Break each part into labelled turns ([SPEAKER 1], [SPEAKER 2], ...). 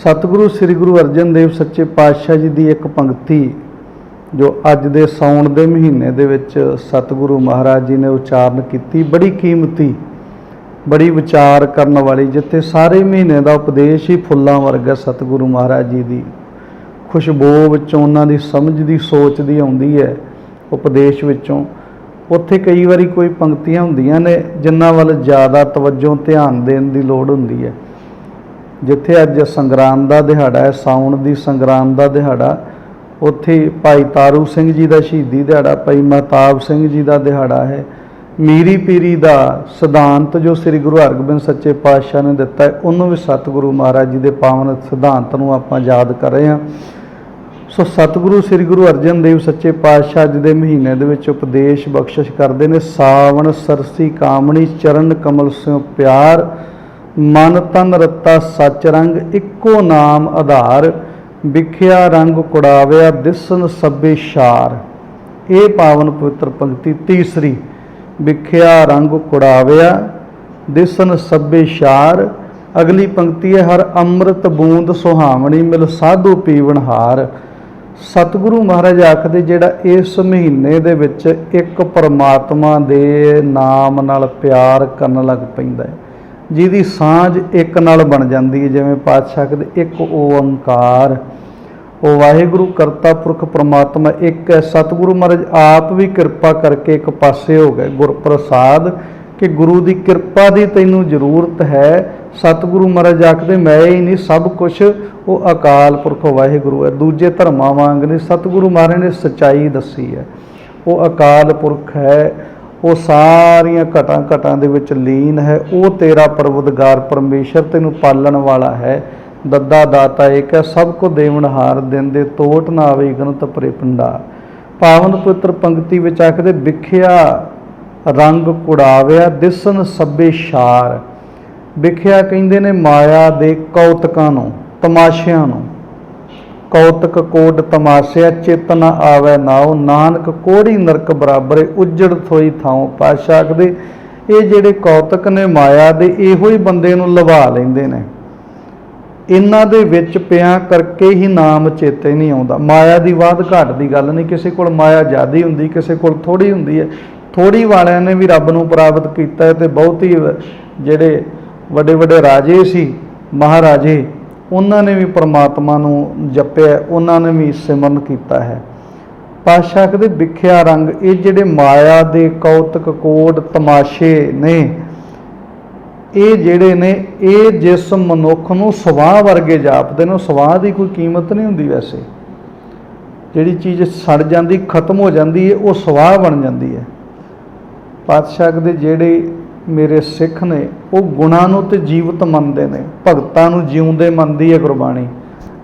[SPEAKER 1] ਸਤਿਗੁਰੂ ਸ੍ਰੀ ਗੁਰੂ ਅਰਜਨ ਦੇਵ ਸੱਚੇ ਪਾਤਸ਼ਾਹ ਜੀ ਦੀ ਇੱਕ ਪੰਕਤੀ, ਜੋ ਅੱਜ ਦੇ ਸਾਉਣ ਦੇ ਮਹੀਨੇ ਦੇ ਵਿੱਚ ਸਤਿਗੁਰੂ ਮਹਾਰਾਜ ਜੀ ਨੇ ਉਚਾਰਨ ਕੀਤੀ, ਬੜੀ ਕੀਮਤੀ, ਬੜੀ ਵਿਚਾਰ ਕਰਨ ਵਾਲੀ, ਜਿੱਥੇ ਸਾਰੇ ਮਹੀਨੇ ਦਾ ਉਪਦੇਸ਼ ਹੀ ਫੁੱਲਾਂ ਵਰਗਾ ਸਤਿਗੁਰੂ ਮਹਾਰਾਜ ਜੀ ਦੀ। ਖੁਸ਼ਬੂ ਵਿੱਚੋਂ ਉਹਨਾਂ ਦੀ ਸਮਝ ਦੀ ਸੋਚ ਦੀ ਆਉਂਦੀ ਹੈ, ਉਪਦੇਸ਼ ਵਿੱਚੋਂ। ਉੱਥੇ ਕਈ ਵਾਰੀ ਕੋਈ ਪੰਕਤੀਆਂ ਹੁੰਦੀਆਂ ਨੇ, ਜਿਨ੍ਹਾਂ ਵੱਲ ਜ਼ਿਆਦਾ ਤਵੱਜੋ ਧਿਆਨ ਦੇਣ ਦੀ ਲੋੜ ਹੁੰਦੀ ਹੈ। ਜਿੱਥੇ ਅੱਜ ਸੰਗਰਾਮ ਦਾ ਦਿਹਾੜਾ ਹੈ, ਸਾਉਣ ਦੀ ਸੰਗਰਾਮ ਦਾ ਦਿਹਾੜਾ, ਉੱਥੇ ਭਾਈ ਤਾਰੂ ਸਿੰਘ ਜੀ ਦਾ ਸ਼ਹੀਦੀ ਦਿਹਾੜਾ, ਭਾਈ ਮਹਤਾਬ ਸਿੰਘ ਜੀ ਦਾ ਦਿਹਾੜਾ ਹੈ। ਮੀਰੀ ਪੀਰੀ ਦਾ ਸਿਧਾਂਤ ਜੋ ਸ੍ਰੀ ਗੁਰੂ ਹਰਗੋਬਿੰਦ ਸੱਚੇ ਪਾਤਸ਼ਾਹ ਨੇ ਦਿੱਤਾ ਹੈ, ਉਹਨੂੰ ਵੀ ਸਤਿਗੁਰੂ ਮਹਾਰਾਜ ਜੀ ਦੇ ਪਾਵਨ ਸਿਧਾਂਤ ਨੂੰ ਆਪਾਂ ਯਾਦ ਕਰ ਰਹੇ ਹਾਂ। ਸੋ ਸਤਿਗੁਰੂ ਸ੍ਰੀ ਗੁਰੂ ਅਰਜਨ ਦੇਵ ਸੱਚੇ ਪਾਤਸ਼ਾਹ ਅੱਜ ਦੇ ਮਹੀਨੇ ਦੇ ਵਿੱਚ ਉਪਦੇਸ਼ ਬਖਸ਼ਿਸ਼ ਕਰਦੇ ਨੇ, ਸਾਵਣ, ਸਰਸੀ, ਕਾਮਣੀ, ਚਰਨ, ਕਮਲ ਸਿਓ ਪਿਆਰ ਮਨ ਤਨ ਰਤਾ ਸੱਚ ਰੰਗ ਇੱਕੋ ਨਾਮ ਆਧਾਰ, ਵਿਖਿਆ ਰੰਗ ਕੁੜਾਵਿਆ ਦਿਸਨ ਸਭੇ ਸ਼ਾਰ। ਇਹ ਪਾਵਨ ਪਵਿੱਤਰ ਪੰਕਤੀ ਤੀਸਰੀ, ਵਿਖਿਆ ਰੰਗ ਕੁੜਾਵਿਆ ਦਿਸਨ ਸਭੇ ਸ਼ਾਰ। ਅਗਲੀ ਪੰਕਤੀ ਹੈ, ਹਰ ਅੰਮ੍ਰਿਤ ਬੂੰਦ ਸੁਹਾਵਣੀ ਮਿਲ ਸਾਧੂ ਪੀਵਨ ਹਾਰ। ਸਤਿਗੁਰੂ ਮਹਾਰਾਜ ਆਖਦੇ, ਜਿਹੜਾ ਇਸ ਮਹੀਨੇ ਦੇ ਵਿੱਚ ਇੱਕ ਪਰਮਾਤਮਾ ਦੇ ਨਾਮ ਨਾਲ ਪਿਆਰ ਕਰਨ ਲੱਗ ਪੈਂਦਾ ਹੈ। ਜਿਹਦੀ ਸਾਂਝ ਇੱਕ ਨਾਲ ਬਣ ਜਾਂਦੀ ਹੈ, ਜਿਵੇਂ ਪਾਤਸ਼ਾਹ ਕਹਿੰਦੇ, ਇੱਕ ਓੰਕਾਰ। ਉਹ ਵਾਹਿਗੁਰੂ ਕਰਤਾ ਪੁਰਖ ਪ੍ਰਮਾਤਮਾ, ਇੱਕ ਹੈ ਸਤਿਗੁਰੂ ਮਹਾਰਾਜ, ਆਪ ਵੀ ਕਿਰਪਾ ਕਰਕੇ ਇੱਕ ਪਾਸੇ ਹੋ ਗਏ। ਗੁਰਪ੍ਰਸਾਦ ਕਿ ਗੁਰੂ ਦੀ ਕਿਰਪਾ ਦੀ ਤੈਨੂੰ ਜ਼ਰੂਰਤ ਹੈ। ਸਤਿਗੁਰੂ ਮਹਾਰਾਜ ਆਖਦੇ, ਮੈਂ ਹੀ ਨਹੀਂ, ਸਭ ਕੁਝ ਉਹ ਅਕਾਲ ਪੁਰਖ ਵਾਹਿਗੁਰੂ ਹੈ। ਦੂਜੇ ਧਰਮਾਂ ਵਾਂਗ ਨਹੀਂ, ਸਤਿਗੁਰੂ ਮਹਾਰਾਜ ਨੇ ਸਚਾਈ ਦੱਸੀ ਹੈ। ਉਹ ਅਕਾਲ ਪੁਰਖ ਹੈ। ਉਹ ਸਾਰੀਆਂ ਘਟਾਂ ਘਟਾਂ ਦੇ ਵਿੱਚ ਲੀਨ ਹੈ, ਉਹ ਤੇਰਾ ਪਰਵਦਗਾਰ ਪਰਮੇਸ਼ਰ ਤੈਨੂੰ ਪਾਲਣ ਵਾਲਾ ਹੈ। ਦੱਦਾ ਦਾਤਾ ਏਕ ਹੈ, ਸਭ ਕੋ ਦੇਵਨਹਾਰ ਦਿਨ ਦੇ ਤੋਟ ਨਾ ਆਵੇ ਗਨਤ ਪਰੇ ਪਿੰਡਾ ਪਾਵਨ ਪੁੱਤਰ ਪੰਕਤੀ ਵਿੱਚ ਆਖਦੇ, ਵਿਖਿਆ ਰੰਗ ਕੁੜਾਵਿਆ, ਦਿਸਨ ਸਭੇ ਸ਼ਾਰ ਵਿਖਿਆ ਕਹਿੰਦੇ ਨੇ ਮਾਇਆ ਦੇ ਕੌਤਕਾਂ ਨੂੰ, ਤਮਾਸ਼ਿਆਂ ਨੂੰ। ਕੌਤਕ ਕੋਡ ਤਮਾਸ਼ਿਆ ਚਿਤ ਨ ਆਵੇ ਨਾਉ, ਨਾਨਕ ਕੋੜੀ ਨਰਕ ਬਰਾਬਰੇ ਉਜੜ ਥੋਈ ਥਾਉ ਪਾਸ਼ਾ ਆਖਦੇ ਇਹ ਜਿਹੜੇ ਕੌਤਕ ਨੇ ਮਾਇਆ ਦੇ, ਇਹੋ ਹੀ ਬੰਦੇ ਨੂੰ ਲਵਾ ਲੈਂਦੇ ਨੇ। ਇਹਨਾਂ ਦੇ ਵਿੱਚ ਪਿਆ ਕਰਕੇ ਹੀ ਨਾਮ ਚੇਤੇ ਨਹੀਂ ਆਉਂਦਾ। ਮਾਇਆ ਦੀ ਵਾਧ ਘਾਟ ਦੀ ਗੱਲ ਨਹੀਂ। ਕਿਸੇ ਕੋਲ ਮਾਇਆ ਜ਼ਿਆਦੀ ਹੁੰਦੀ, ਕਿਸੇ ਕੋਲ ਥੋੜੀ ਹੁੰਦੀ ਹੈ। ਥੋੜੀ ਵਾਲਿਆਂ ਨੇ ਵੀ ਰੱਬ ਨੂੰ ਪ੍ਰਾਪਤ ਕੀਤਾ ਹੈ ਤੇ ਬਹੁਤੀ ਜਿਹੜੇ ਵੱਡੇ ਵੱਡੇ ਰਾਜੇ ਸੀ, ਮਹਾਰਾਜੇ ਉਹਨਾਂ ਨੇ ਵੀ ਪਰਮਾਤਮਾ ਨੂੰ ਜਪਿਆ, ਉਹਨਾਂ ਨੇ ਵੀ ਸਿਮਰਨ ਕੀਤਾ ਹੈ। ਪਾਤਸ਼ਾਹ ਕਹਿੰਦੇ ਵਿਖਿਆ ਰੰਗ, ਇਹ ਜਿਹੜੇ ਮਾਇਆ ਦੇ ਕੌਤਕ ਕੋਡ ਤਮਾਸ਼ੇ ਨੇ, ਇਹ ਜਿਹੜੇ ਨੇ, ਇਹ ਜਿਸ ਮਨੁੱਖ ਨੂੰ ਸਵਾਹ ਵਰਗੇ ਜਾਪਦੇ ਨੇ, ਉਹ ਸਵਾਹ ਦੀ ਕੋਈ ਕੀਮਤ ਨਹੀਂ ਹੁੰਦੀ ਵੈਸੇ। ਜਿਹੜੀ ਚੀਜ਼ ਸੜ ਜਾਂਦੀ, ਖਤਮ ਹੋ ਜਾਂਦੀ ਹੈ, ਉਹ ਸਵਾਹ ਬਣ ਜਾਂਦੀ ਹੈ। ਪਾਤਸ਼ਾਹ ਦੇ ਜਿਹੜੇ ਮੇਰੇ ਸਿੱਖ ਨੇ, ਉਹ ਗੁਣਾਂ ਨੂੰ ਤੇ ਜੀਵਤ ਮੰਨਦੇ ਨੇ, ਭਗਤਾਂ ਨੂੰ ਜਿਉਂਦੇ ਮੰਨਦੀ ਹੈ ਗੁਰਬਾਣੀ।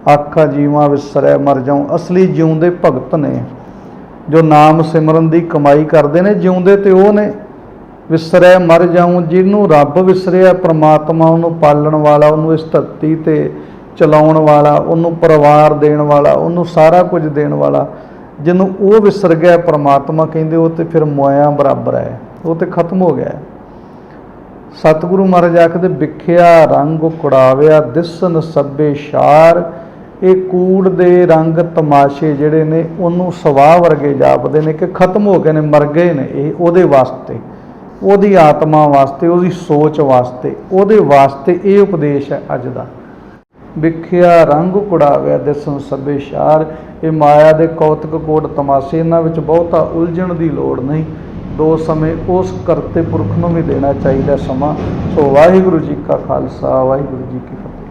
[SPEAKER 1] ਆਖਾ, ਜੀਵਾਂ ਵਿਸਰੈ, ਮਰ ਜਾਉ, ਅਸਲੀ ਜਿਉਂਦੇ ਭਗਤ ਨੇ। ਜੋ ਨਾਮ ਸਿਮਰਨ ਦੀ ਕਮਾਈ ਕਰਦੇ ਨੇ, ਜਿਉਂਦੇ ਤੇ ਉਹ ਨੇ। ਵਿਸਰੈ, ਮਰ ਜਾਉ, ਜਿਹਨੂੰ ਰੱਬ ਵਿਸਰਿਆ, ਪ੍ਰਮਾਤਮਾ ਉਹਨੂੰ ਪਾਲਣ ਵਾਲਾ, ਉਹਨੂੰ ਇਸ ਧਰਤੀ ਤੇ ਚਲਾਉਣ ਵਾਲਾ, ਉਹਨੂੰ ਪਰਿਵਾਰ ਦੇਣ ਵਾਲਾ, ਉਹਨੂੰ ਸਾਰਾ ਕੁਝ ਦੇਣ ਵਾਲਾ, ਜਿਹਨੂੰ ਉਹ ਵਿਸਰ ਗਿਆ, ਪ੍ਰਮਾਤਮਾ ਕਹਿੰਦੇ, ਉਹ ਤੇ ਫਿਰ ਮੋਇਆ ਬਰਾਬਰ ਹੈ, ਉਹ ਤੇ ਖਤਮ ਹੋ ਗਿਆ ਸਤਿਗੁਰੂ ਮਹਾਰਾਜ ਆਖਦੇ, ਵਿਖਿਆ ਰੰਗ ਕੁੜਾਵਿਆ, ਦਿਸਨ ਸਭੇ ਸ਼ਾਰ। ਇਹ ਕੂੜ ਦੇ ਰੰਗ ਤਮਾਸ਼ੇ ਜਿਹੜੇ ਨੇ, ਉਹਨੂੰ ਸਵਾਹ ਵਰਗੇ ਜਾਪਦੇ ਨੇ ਕਿ ਖਤਮ ਹੋ ਗਏ ਨੇ, ਮਰ ਗਏ ਨੇ। ਇਹ ਉਹਦੇ ਵਾਸਤੇ, ਉਹਦੀ ਆਤਮਾ ਵਾਸਤੇ, ਉਹਦੀ ਸੋਚ ਵਾਸਤੇ, ਉਹਦੇ ਵਾਸਤੇ ਇਹ ਉਪਦੇਸ਼ ਹੈ ਅੱਜ ਦਾ। ਵਿਖਿਆ ਰੰਗ ਕੁੜਾਵਿਆ, ਦਿਸਨ ਸਭੇ ਸ਼ਾਰ। ਇਹ ਮਾਇਆ ਦੇ ਕੌਤਕ ਕੋਟ ਤਮਾਸ਼ੇ, ਇਹਨਾਂ ਵਿੱਚ ਬਹੁਤਾ ਉਲਝਣ ਦੀ ਲੋੜ ਨਹੀਂ। ਦੋ ਸਮੇਂ ਉਸ ਕਰਤੇ ਪੁਰਖ ਨੂੰ ਵੀ ਦੇਣਾ ਚਾਹੀਦਾ ਸਮਾਂ। ਸੋ ਵਾਹਿਗੁਰੂ ਜੀ ਕਾ ਖਾਲਸਾ, ਵਾਹਿਗੁਰੂ ਜੀ ਕੀ ਫਤਿਹ।